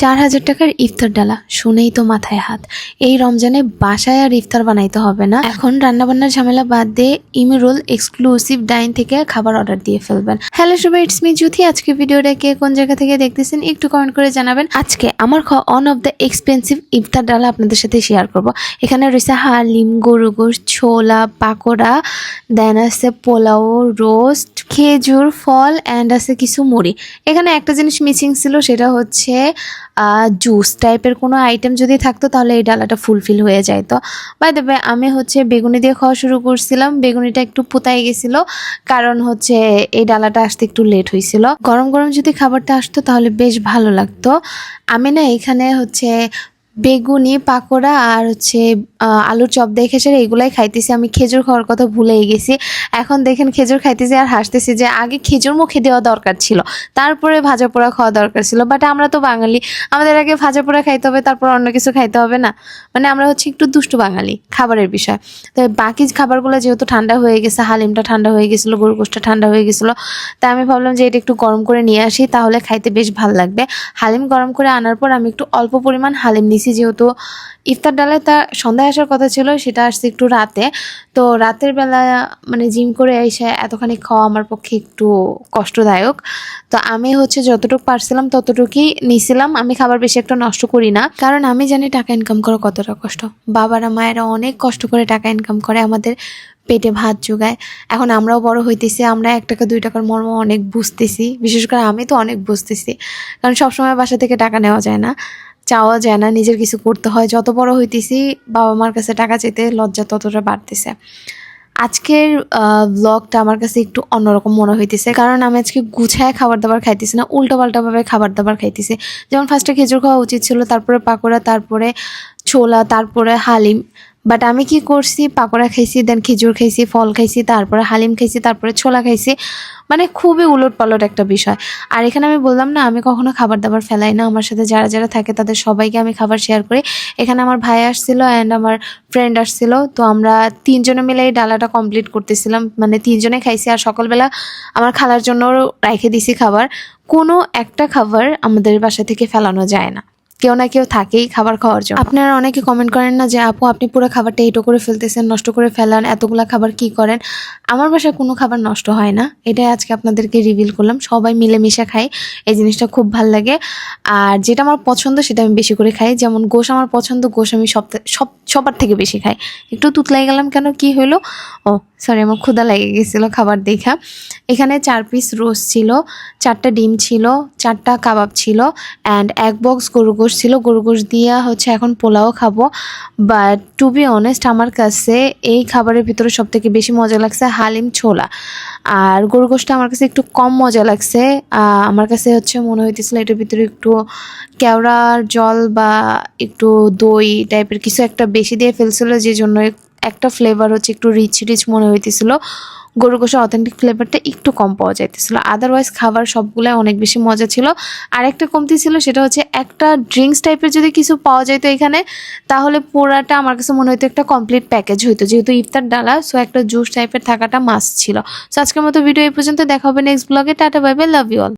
চার হাজার টাকার ইফতার ডালা, শুনেই তো মাথায় হাত। এই রমজানে বাসায় আর ইফতার বানাইতে হবে না। এখন রান্নাবান্নার ঝামেলা বাদ দিয়ে ইমিরুল এক্সক্লুসিভ ডাইন থেকে খাবার অর্ডার দিয়ে ফেলবেন। হ্যালো সবাই ইটস মি জুথি আজকে ভিডিওটা কে কোন জায়গা থেকে দেখতেছেন একটু কমেন্ট করে জানাবেন। আজকে আমার অন অফ দ্য এক্সপেন্সিভ ইফতার ডালা আপনাদের সাথে শেয়ার করব। এখানে রয়েছে হালিম গরু গোশ ছোলা, পাকোড়া দেন আছে পোলাও রোস্ট খেজুর, ফল অ্যান্ড আছে কিছু মুড়ি। এখানে একটা জিনিস মিসিং ছিল, সেটা হচ্ছে জুস টাইপের কোনো আইটেম যদি থাকতো, তাহলে এই ডালাটা ফুলফিল হয়ে যাইতো। বাই দেবে আমি হচ্ছে বেগুনি দিয়ে খাওয়া শুরু করছিলাম। বেগুনিটা একটু পোতায় গেছিল, কারণ হচ্ছে এই ডালাটা আসতে একটু লেট হয়েছিল গরম গরম যদি খাবারটা আসতো, তাহলে বেশ ভালো লাগতো। আমি না এখানে হচ্ছে বেগুনি, পাকোড়া আর হচ্ছে আলুর চপ দেখে সেরে এগুলাই খাইতেছি। আমি খেজুর খাওয়ার কথা ভুলেই গেছি। এখন দেখেন খেজুর খাইতেছি আর হাসতেছি যে আগে খেজুর মুখে দেওয়া দরকার ছিল। তারপরে ভাজা পোড়া খাওয়া দরকার ছিল। বাট আমরা তো বাঙালি। আমাদের আগে ভাজা পোড়া খাইতে হবে, তারপর অন্য কিছু খাইতে হবে না। মানে আমরা হচ্ছে একটু দুষ্টু বাঙালি খাবারের বিষয়। তো বাকি খাবারগুলো যেহেতু ঠান্ডা হয়ে গেছে, হালিমটা ঠান্ডা হয়ে গেছিল গরুগোশটা ঠান্ডা হয়ে গেছিল, তাই আমি ভাবলাম যে এটা একটু গরম করে নিয়ে আসি, তাহলে খাইতে বেশ ভালো লাগবে। হালিম গরম করে আনার পর আমি একটু অল্প পরিমাণ হালিম নিছি। যেহেতু ইফতার ডালে তা সন্ধ্যায় আসার কথা ছিল, সেটা আসছে একটু রাতে। তো রাতের বেলা মানে জিম করে এসে এতখানি খাওয়া আমার পক্ষে একটু কষ্টদায়ক। তো আমি হচ্ছে যতটুকু পারছিলাম ততটুকুই নিছিলাম। আমি খাবার বেশি একটা নষ্ট করি না। কারণ আমি জানি টাকা ইনকাম করা কতটা কষ্ট। বাবারা, মায়েরা অনেক কষ্ট করে টাকা ইনকাম করে আমাদের পেটে ভাত যোগায় এখন আমরাও বড় হইতেছি, আমরা এক টাকা, দুই টাকার মর্ম অনেক বুঝতেছি। বিশেষ করে আমি তো অনেক বুঝতেছি। কারণ সবসময় বাসা থেকে টাকা নেওয়া যায় না। চাওয়া যায় না, নিজের কিছু করতে হয়। যত বড় হইতেছি, বাবা মার কাছে টাকা চেতে লজ্জা ততটা বাড়তেছে। আজকের ব্লগটা আমার কাছে একটু অন্যরকম মনে হইতেছে। কারণ আমি আজকে গুছায় খাবার দাবার খাইতেছি না উল্টো পাল্টাভাবে খাবার দাবার খাইতেছি। যেমন ফার্স্টে খেজুর খাওয়া উচিত ছিল, তারপরে পাকোড়া, তারপরে ছোলা, তারপরে হালিম। বাট আমি কি করছি? পাকোড়া খাইছি দেন খেজুর খাইছি, ফল খাইছি, তারপরে হালিম খাইছি, তারপরে ছোলা খাইছি। মানে খুবই উলট পালট একটা বিষয়। আর এখানে আমি বললাম না, আমি কখনো খাবার দাবার ফেলাই না। আমার সাথে যারা যারা থাকে, তাদের সবাইকে আমি খাবার শেয়ার করি। এখানে আমার ভাই আসছিল অ্যান্ড আমার ফ্রেন্ড আসছিল। তো আমরা তিনজনে মিলে এই ডালাটা কমপ্লিট করতেছিলাম। মানে তিনজনে খাইছি আর সকালবেলা আমার খালার জন্য রেখে দিছি খাবার। কোনো একটা খাবার আমাদের বাসা থেকে ফেলানো যায় না। কেউ না কেউ থাকেই খাবার খাওয়ার জন্য। আপনারা অনেকে কমেন্ট করেন না যে, আপু, আপনি পুরো খাবারটা এটো করে ফেলতেছেন, নষ্ট করে ফেলান, এতগুলো খাবার কি করেন? আমার বাসায় কোনো খাবার নষ্ট হয় না। এটাই আজকে আপনাদেরকে রিভিল করলাম। সবাই মিলেমিশে খাই এই জিনিসটা খুব ভালো লাগে। আর যেটা আমার পছন্দ, সেটা আমি বেশি করে খাই। যেমন গোশ আমার পছন্দ, গোশ আমি সব সব সবার থেকে বেশি খাই একটু তুতলাই গেলাম কেন? কি হলো? ও সরি আমার ক্ষুদা লেগে গেছিল খাবার দেখা। এখানে চার পিস রোস্ট ছিল, চারটা ডিম ছিল, চারটা কাবাব ছিল অ্যান্ড এক বক্স গরু গোশ ছিল। গরু গোশ দিয়ে হচ্ছে এখন পোলাও খাব। বাট টু বি অনেস্ট আমার কাছে এই খাবারের ভিতরে সব থেকে বেশি মজা লাগছে হালিম ছোলা। আর গরু গোশটা আমার কাছে একটু কম মজা লাগছে। আমার কাছে হচ্ছে মনে হইতেছিল এটার ভিতরে একটু কেওড়ার জল বা একটু দই টাইপের কিছু একটা বেশি দিয়ে ফেলছিল যে জন্য একটা ফ্লেভার হচ্ছে একটু রিচ রিচ মনে হইতেছিল। গরু গোশা অথেন্টিক ফ্লেভারটা একটু কম পাওয়া যাইতেছিল। আদারওয়াইজ খাবার সবগুলাই অনেক বেশি মজা ছিল। আর একটা কমতি ছিল সেটা হচ্ছে একটা ড্রিঙ্কস টাইপের যদি কিছু পাওয়া যাইতো এখানে, তাহলে পোড়াটা আমার কাছে মনে হতো একটা কমপ্লিট প্যাকেজ হইতো। যেহেতু ইফতার ডালা সো একটা জুস টাইপের থাকাটা মাস্ট ছিল। সো আজকের মতো ভিডিও এই পর্যন্ত। দেখা হবে নেক্সট ব্লগে tata bye bye love you all